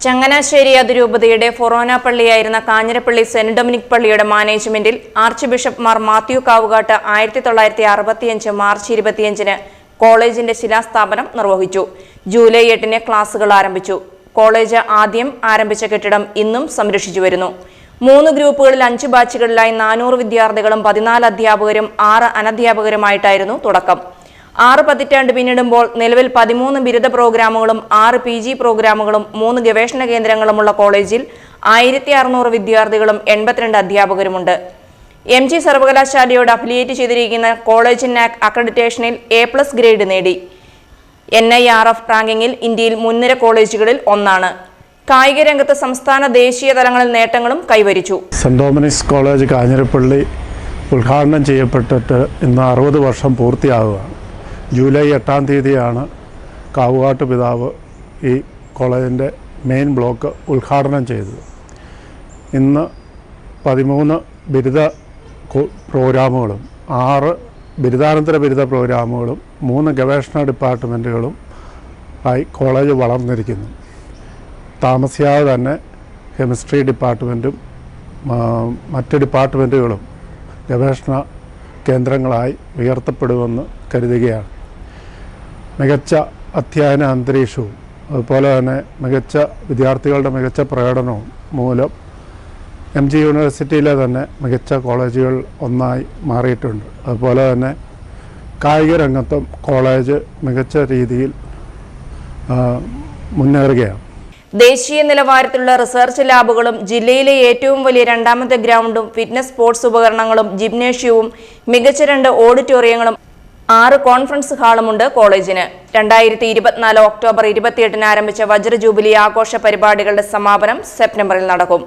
ചങ്ങനാശ്ശേരി അതിരൂപതയുടെ ഫൊറോന പള്ളിയായിരുന്ന കാഞ്ഞിരപ്പള്ളി സെന്റ് ഡൊമിനിക് പള്ളിയുടെ മാനേജ്മെന്റിൽ ആർച്ച് ബിഷപ്പ് മാർ മാത്യു കാവുകാട്ട് ആയിരത്തി തൊള്ളായിരത്തി അറുപത്തിയഞ്ച് മാർച്ച് ഇരുപത്തിയഞ്ചിന് കോളേജിന്റെ ശിലാസ്ഥാപനം നിർവഹിച്ചു. ജൂലൈ എട്ടിന് ക്ലാസുകൾ ആരംഭിച്ചു. കോളേജ് ആദ്യം ആരംഭിച്ച കെട്ടിടം ഇന്നും സംരക്ഷിച്ചു വരുന്നു. മൂന്ന് ഗ്രൂപ്പുകളിൽ അഞ്ച് ബാച്ചുകളിലായി നാനൂറ് വിദ്യാർത്ഥികളും പതിനാല് അധ്യാപകരും ആറ് അനധ്യാപകരുമായിട്ടായിരുന്നു തുടക്കം. ആറ് പതിറ്റാണ്ട് പിന്നിടുമ്പോൾ നിലവിൽ പതിമൂന്ന് ബിരുദ പ്രോഗ്രാമുകളും ആറ് പി ജി പ്രോഗ്രാമുകളും മൂന്ന് ഗവേഷണ കേന്ദ്രങ്ങളുമുള്ള കോളേജിൽ ആയിരത്തി അറുന്നൂറ് വിദ്യാർത്ഥികളും എൺപത്തിരണ്ട് അധ്യാപകരുമുണ്ട്. എം ജി സർവകലാശാലയോട് അഫിലിയേറ്റ് ചെയ്തിരിക്കുന്ന കോളേജ് നാക് അക്രഡിറ്റേഷനിൽ എ പ്ലസ് ഗ്രേഡ് നേടി. എൻ ഐ ആർ എഫ് റാങ്കിങ്ങിൽ ഇന്ത്യയിൽ മുൻനിര കോളേജുകളിൽ ഒന്നാണ്. കായിക രംഗത്ത് സംസ്ഥാന ദേശീയ തലങ്ങളിൽ നേട്ടങ്ങളും കൈവരിച്ചു. സെന്റ് കോളേജ് കാഞ്ഞിരപ്പള്ളി ഉദ്ഘാടനം ചെയ്യപ്പെട്ടിട്ട് ഇന്ന് അറുപത് വർഷം പൂർത്തിയാവുകയാണ്. ജൂലൈ എട്ടാം തീയതിയാണ് കാവുകാട്ട് പിതാവ് ഈ കോളേജിന്റെ മെയിൻ ബ്ലോക്ക് ഉദ്ഘാടനം ചെയ്തത്. ഇന്ന് പതിമൂന്ന് ബിരുദ പ്രോഗ്രാമുകളും ആറ് ബിരുദാനന്തര ബിരുദ പ്രോഗ്രാമുകളും മൂന്ന് ഗവേഷണ ഡിപ്പാർട്ട്മെന്റുകളും ആയി കോളേജ് വളർന്നിരിക്കുന്നു. താമസിയാതെ തന്നെ കെമിസ്ട്രി ഡിപ്പാർട്ട്മെന്റും മറ്റ് ഡിപ്പാർട്ട്മെന്റുകളും ഗവേഷണ കേന്ദ്രങ്ങളായി ഉയർത്തപ്പെടുമെന്ന് കരുതുകയാണ്. മികച്ച അധ്യയന അന്തരീക്ഷവും അതുപോലെ തന്നെ മികച്ച വിദ്യാർത്ഥികളുടെ മികച്ച പ്രകടനവും മൂലം എം ജി യൂണിവേഴ്സിറ്റിയിലെ തന്നെ മികച്ച കോളേജുകൾ ഒന്നായി മാറിയിട്ടുണ്ട്. അതുപോലെ തന്നെ കായിക രംഗത്തും കോളേജ് മികച്ച രീതിയിൽ മുന്നേറുകയാണ്. ദേശീയ നിലവാരത്തിലുള്ള റിസർച്ച് ലാബുകളും ജില്ലയിലെ ഏറ്റവും വലിയ രണ്ടാമത്തെ ഗ്രൗണ്ടും ഫിറ്റ്നസ് സ്പോർട്സ് ഉപകരണങ്ങളും ജിംനേഷ്യവും മികച്ച രണ്ട് ഓഡിറ്റോറിയങ്ങളും ആറ് കോൺഫറൻസ് ഹാളുമുണ്ട് കോളേജിന്. രണ്ടായിരത്തി ഇരുപത്തിനാല് ഒക്ടോബർ ഇരുപത്തിയെട്ടിന് ആരംഭിച്ച വജ്ര ജൂബിലി ആഘോഷ പരിപാടികളുടെ സമാപനം സെപ്റ്റംബറിൽ നടക്കും.